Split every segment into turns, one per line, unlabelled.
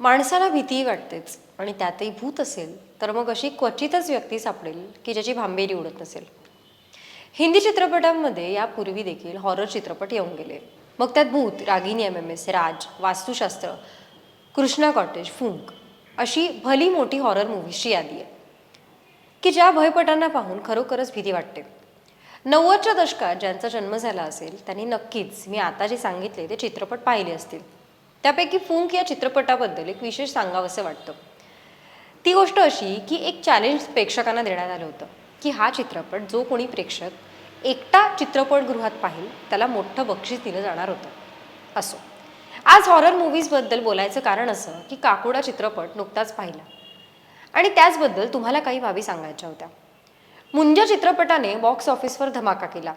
माणसाला भीतीही वाटतेच आणि त्यातही भूत असेल तर मग अशी क्वचितच व्यक्ती सापडेल की ज्याची भांबेरी उडत नसेल. हिंदी चित्रपटांमध्ये यापूर्वी देखील हॉरर चित्रपट येऊन गेले. मग त्यात भूत Ragini M M S Raj वास्तुशास्त्र कृष्णा कॉटेज फुंक अशी भली मोठी हॉरर मूव्हीजची यादी आहे. की ज्या भयपटांना पाहून खरोखरच भीती वाटते. नव्वदच्या दशकात ज्यांचा जन्म झाला असेल त्यांनी नक्कीच मी आता जे सांगितले ते चित्रपट पाहिले असतील. त्यापैकी फुंक या चित्रपटाबद्दल एक विशेष सांगावंसं वाटतं. ती गोष्ट अशी की एक चॅलेंज प्रेक्षकांना देण्यात आलं होतं की हा चित्रपट जो कोणी प्रेक्षक एकटा चित्रपटगृहात पाहिल त्याला मोठं बक्षीस दिलं जाणार होतं. असो. आज हॉरर मूव्हीजबद्दल बोलायचं कारण असं की काकुडा चित्रपट नुकताच पाहिला. आणि त्याचबद्दल तुम्हाला काही बाबी सांगायच्या होत्या. मुंजा चित्रपटाने बॉक्स ऑफिसवर धमाका केला.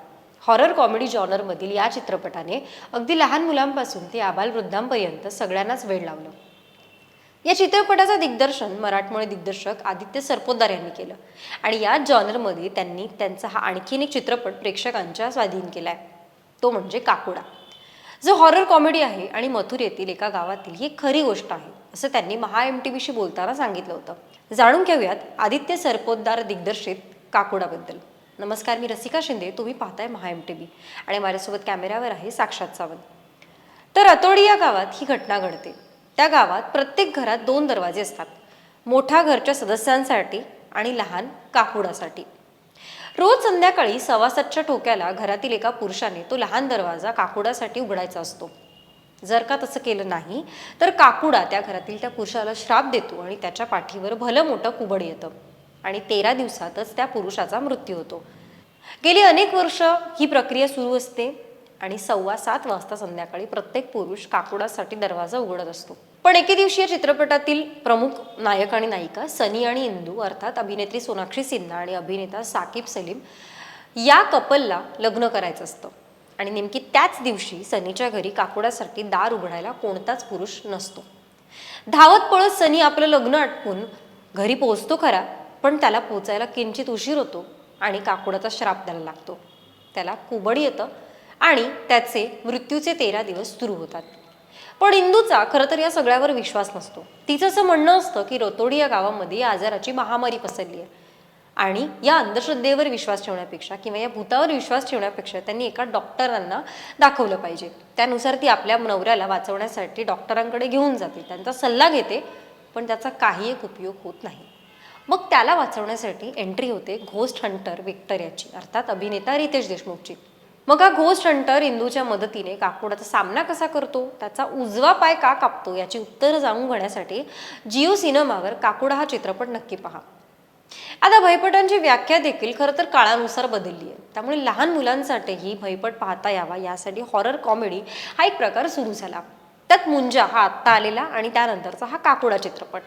हॉरर कॉमेडी जॉनरमधील या चित्रपटाने अगदी लहान मुलांपासून ते आबालवृद्धांपर्यंत सगळ्यांनाच वेळ लावलं. या चित्रपटाचं दिग्दर्शन मराठमोळे दिग्दर्शक आदित्य सरपोतदार यांनी केलं आणि या जॉनरमध्ये त्यांनी त्यांचा हा आणखीन एक चित्रपट प्रेक्षकांच्या स्वाधीन केला आहे तो म्हणजे काकुडा. जो हॉरर कॉमेडी आहे आणि मथुर येथील एका गावातील ही खरी गोष्ट आहे असं त्यांनी महा एम टी व्हीशी बोलताना सांगितलं होतं. जाणून घेऊयात आदित्य सरपोतदार दिग्दर्शित काकुडाबद्दल. नमस्कार मी रसिका शिंदे. तुम्ही पाहताय महा एम टी व्ही आणि माझ्यासोबत कॅमेऱ्यावर आहे साक्षात सावंत. तर अतोडी या गावात ही घटना घडते. त्या गावात प्रत्येक घरात दोन दरवाजे असतात. मोठ्या घरच्या सदस्यांसाठी आणि लहान काकुडासाठी. रोज संध्याकाळी सव्वासातच्या ठोक्याला घरातील एका पुरुषाने तो लहान दरवाजा काकुडासाठी उघडायचा असतो. जर का तसं केलं नाही तर काकुडा त्या घरातील त्या पुरुषाला श्राप देतो आणि त्याच्या पाठीवर भलं मोठं कुबड येतं. आणि तेरा दिवसातच त्या पुरुषाचा मृत्यू होतो. गेली अनेक वर्ष ही प्रक्रिया सुरू असते आणि सव्वा सात वाजता संध्याकाळी प्रत्येक पुरुष काकुडासाठी दरवाजा उघडत असतो. पण एके दिवशी या चित्रपटातील प्रमुख नायक आणि नायिका सनी आणि इंदू अर्थात अभिनेत्री सोनाक्षी सिन्हा आणि अभिनेता साकिब सलीम या कपलला लग्न करायचं असतं. आणि नेमकी त्याच दिवशी सनीच्या घरी काकुडासाठी दार उघडायला कोणताच पुरुष नसतो. धावत पळत सनी आपलं लग्न आटपून घरी पोहोचतो खरा पण त्याला पोचायला किंचित उशीर होतो आणि काकुडाचा श्राप द्यायला लागतो. त्याला कुबड येतं आणि त्याचे मृत्यूचे तेरा दिवस सुरू होतात. पण इंदूचा खरं तर या सगळ्यावर विश्वास नसतो. तिचं असं म्हणणं असतं की रोतोडी या गावामध्ये या आजाराची महामारी पसरली आहे. आणि या अंधश्रद्धेवर विश्वास ठेवण्यापेक्षा किंवा या भूतावर विश्वास ठेवण्यापेक्षा त्यांनी एका डॉक्टरांना दाखवलं पाहिजे. त्यानुसार ती आपल्या नवऱ्याला वाचवण्यासाठी डॉक्टरांकडे घेऊन जाते. त्यांचा सल्ला घेते पण त्याचा काही एक उपयोग होत नाही. मग त्याला वाचवण्यासाठी एंट्री होते घोस्ट हंटर विक्टर याची अर्थात अभिनेता रितेश देशमुखची. मग हा घोस्ट हंटर इंदूच्या मदतीने काकुडाचा सामना कसा करतो? त्याचा उजवा पाय का कापतो? याची उत्तरं जाणून घेण्यासाठी जिओ सिनेमावर काकुडा हा चित्रपट नक्की पहा. आता भयपटांची व्याख्या देखील खरं तर काळानुसार बदलली आहे. त्यामुळे लहान मुलांसाठीही भयपट पाहता यावा यासाठी हॉरर कॉमेडी हा एक प्रकार सुरू झाला. त्यात मुंजा हा आत्ता आलेला आणि त्यानंतरचा हा काकुडा चित्रपट.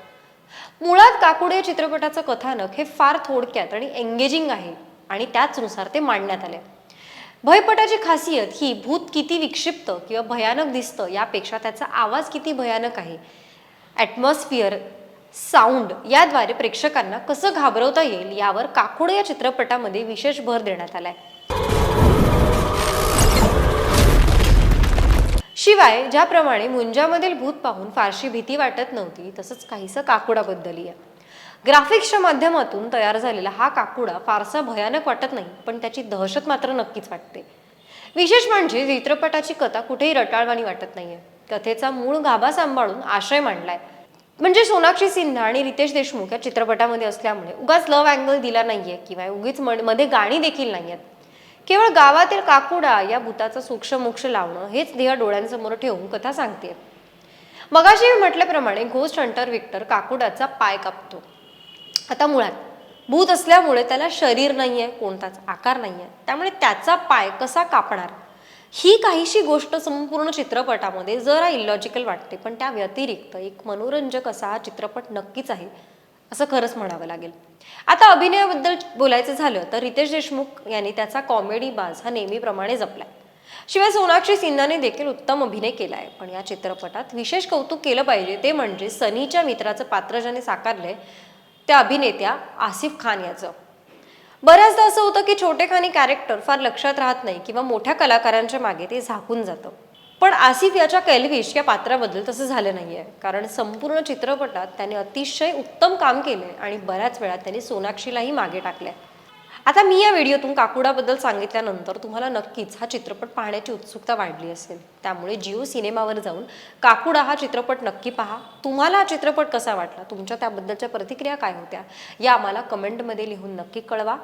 मुळात काकुडे चित्रपटाचं कथानक हे फार थोडक्यात आणि एंगेजिंग आहे आणि त्याचनुसार ते मांडण्यात आले. भयपटाची खासियत ही भूत किती विक्षिप्त किंवा भयानक दिसतं यापेक्षा त्याचा आवाज किती भयानक आहे? ॲटमॉस्फिअर साऊंड याद्वारे प्रेक्षकांना कसं घाबरवता येईल यावर काकुड या चित्रपटामध्ये विशेष भर देण्यात आला आहे शिवाय ज्याप्रमाणे मुंजामधील भूत पाहून फारशी भीती वाटत नव्हती तसंच काहीसं काकुडाबद्दलही आहे. ग्राफिक्सच्या माध्यमातून तयार झालेला हा काकुडा फारसा भयानक वाटत नाही पण त्याची दहशत मात्र नक्कीच वाटते. विशेष म्हणजे चित्रपटाची कथा कुठेही रटाळवाणी वाटत नाहीये. कथेचा मूळ गाभा सांभाळून आशय मांडलाय. म्हणजे सोनाक्षी सिन्हा आणि रितेश देशमुख या चित्रपटामध्ये असल्यामुळे उगाच लव्ह अँगल दिला नाहीये किंवा उगीच मध्ये गाणी देखील नाहीयेत. केवळ गावातील काकुडा या भूताचं सूक्ष्म मोक्ष लावणं हेच ध्येय डोळ्यांसमोर ठेवून कथा सांगते मगाशी मी म्हटल्याप्रमाणे घोस्ट हंटर विक्टर काकुडाचा पाय कापतो. आता मुळात भूत असल्यामुळे त्याला शरीर नाही आहे कोणताच आकार नाही आहे त्यामुळे त्याचा पाय कसा कापणार? ही काहीशी गोष्ट संपूर्ण चित्रपटामध्ये जरा इलॉजिकल वाटते पण त्या व्यतिरिक्त एक मनोरंजक असा हा चित्रपट नक्कीच आहे. असं खरंच म्हणावं लागेल. आता अभिनयाबद्दल बोलायचं झालं तर रितेश देशमुख यांनी त्याचा कॉमेडी बाज हा नेहमीप्रमाणे जपलाय. शिवाय सोनाक्षी सिन्हाने देखील उत्तम अभिनय केला आहे पण या चित्रपटात विशेष कौतुक केलं पाहिजे ते म्हणजे सनीच्या मित्राचं पात्र ज्याने साकारलंय त्या अभिनेत्या आसिफ खान याचं. बऱ्याचदा असं होतं की छोटेखानी कॅरेक्टर फार लक्षात राहत नाही किंवा मोठ्या कलाकारांच्या मागे ते झाकून जातं. पण आसिफ याच्या कैलविश या पात्राबद्दल तसं झालं नाही आहे कारण संपूर्ण चित्रपटात त्याने अतिशय उत्तम काम केले आणि बऱ्याच वेळा त्याने सोनाक्षीलाही मागे टाकले आता मी या व्हिडिओतून काकुडाबद्दल सांगितल्यानंतर तुम्हाला नक्कीच हा चित्रपट पाहण्याची उत्सुकता वाढली असेल. त्यामुळे जिओ सिनेमावर जाऊन काकुडा हा चित्रपट नक्की पहा. तुम्हाला हा चित्रपट कसा वाटला? तुमच्या त्याबद्दलच्या प्रतिक्रिया काय होत्या? या आम्हाला कमेंटमध्ये लिहून नक्की कळवा.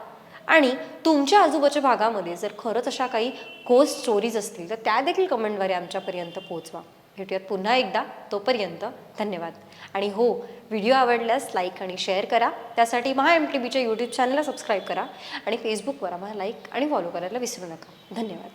आणि तुमच्या आजूबाजूच्या भागामध्ये जर खरंच अशा काही गोस्ट स्टोरीज असतील तर त्या देखील कमेंटद्वारे आमच्यापर्यंत पोहोचवा. भेटूयात पुन्हा एकदा. तोपर्यंत धन्यवाद. आणि हो व्हिडिओ आवडल्यास लाईक आणि शेअर करा. त्यासाठी महा एम टी बीच्या यूट्यूब चॅनलला सबस्क्राईब करा. आणि फेसबुकवर आम्हाला लाईक आणि फॉलो करायला विसरू नका. धन्यवाद.